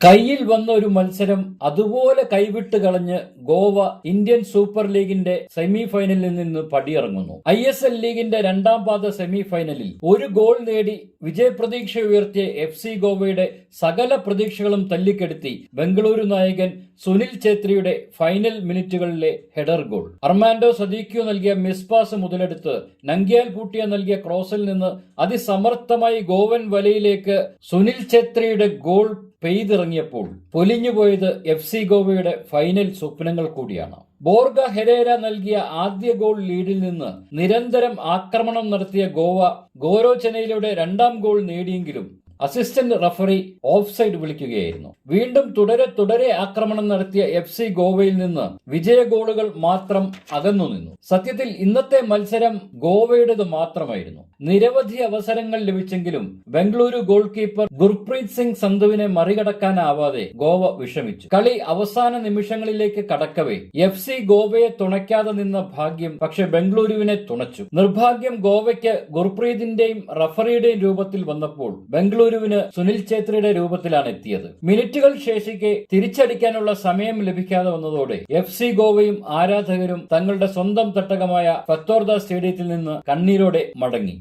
കയ്യിൽ വന്ന ഒരു മത്സരം അതുപോലെ കൈവിട്ട് കളഞ്ഞ് ഗോവ ഇന്ത്യൻ സൂപ്പർ ലീഗിന്റെ സെമി ഫൈനലിൽ നിന്ന് പടിയിറങ്ങുന്നു. ഐ എസ് എൽ ലീഗിന്റെ രണ്ടാം പാദ സെമി ഫൈനലിൽ ഒരു ഗോൾ നേടി വിജയപ്രതീക്ഷ ഉയർത്തിയ എഫ് സി ഗോവയുടെ സകല പ്രതീക്ഷകളും തല്ലിക്കെടുത്തി ബംഗളൂരു നായകൻ സുനിൽ ഛേത്രിയുടെ ഫൈനൽ മിനിറ്റുകളിലെ ഹെഡർ ഗോൾ. അർമാൻഡോ സദീക്യു നൽകിയ മിസ് പാസ് മുതലെടുത്ത് നങ്കിയാൽ പൂട്ടിയ നൽകിയ ക്രോസിൽ നിന്ന് അതിസമർത്ഥമായി ഗോവൻ വലയിലേക്ക് സുനിൽ ഛേത്രിയുടെ ഗോൾ പെയ്തിറങ്ങിയപ്പോൾ പൊലിഞ്ഞുപോയത് എഫ് സി ഗോവയുടെ ഫൈനൽ സ്വപ്നങ്ങൾ കൂടിയാണ്. ബോർഗ ഹെരേര നൽകിയ ആദ്യ ഗോൾ ലീഡിൽ നിന്ന് നിരന്തരം ആക്രമണം നടത്തിയ ഗോവ ഗോരോ ചെന്നൈയിലൂടെ രണ്ടാം ഗോൾ നേടിയെങ്കിലും അസിസ്റ്റന്റ് റഫറി ഓഫ് സൈഡ് വിളിക്കുകയായിരുന്നു. വീണ്ടും തുടരെ തുടരെ ആക്രമണം നടത്തിയ എഫ് സി ഗോവയിൽ നിന്ന് വിജയ ഗോളുകൾ മാത്രം അകന്നു നിന്നു. സത്യത്തിൽ ഇന്നത്തെ മത്സരം ഗോവയുടേത് മാത്രമായിരുന്നു. നിരവധി അവസരങ്ങൾ ലഭിച്ചെങ്കിലും ബംഗളൂരു ഗോൾ കീപ്പർ ഗുർപ്രീത് സിംഗ് സന്ധുവിനെ മറികടക്കാനാവാതെ ഗോവ വിഷമിച്ചു. കളി അവസാന നിമിഷങ്ങളിലേക്ക് കടക്കവേ എഫ് സി ഗോവയെ തുണയ്ക്കാതെ നിന്ന ഭാഗ്യം പക്ഷെ ബംഗളൂരുവിനെ തുണച്ചു. നിർഭാഗ്യം ഗോവയ്ക്ക് ഗുർപ്രീതിന്റെയും റഫറിയുടെയും രൂപത്തിൽ വന്നപ്പോൾ ബംഗളൂരുവിന് സുനിൽ ഛേത്രിയുടെ രൂപത്തിലാണ് എത്തിയത്. മിനിറ്റുകൾ ശേഷിക്കെ തിരിച്ചടിക്കാനുള്ള സമയം ലഭിക്കാതെ വന്നതോടെ എഫ് സി ഗോവയും ആരാധകരും തങ്ങളുടെ സ്വന്തം തട്ടകമായ ഫത്തോർദ സ്റ്റേഡിയത്തിൽ നിന്ന് കണ്ണീരോടെ മടങ്ങി.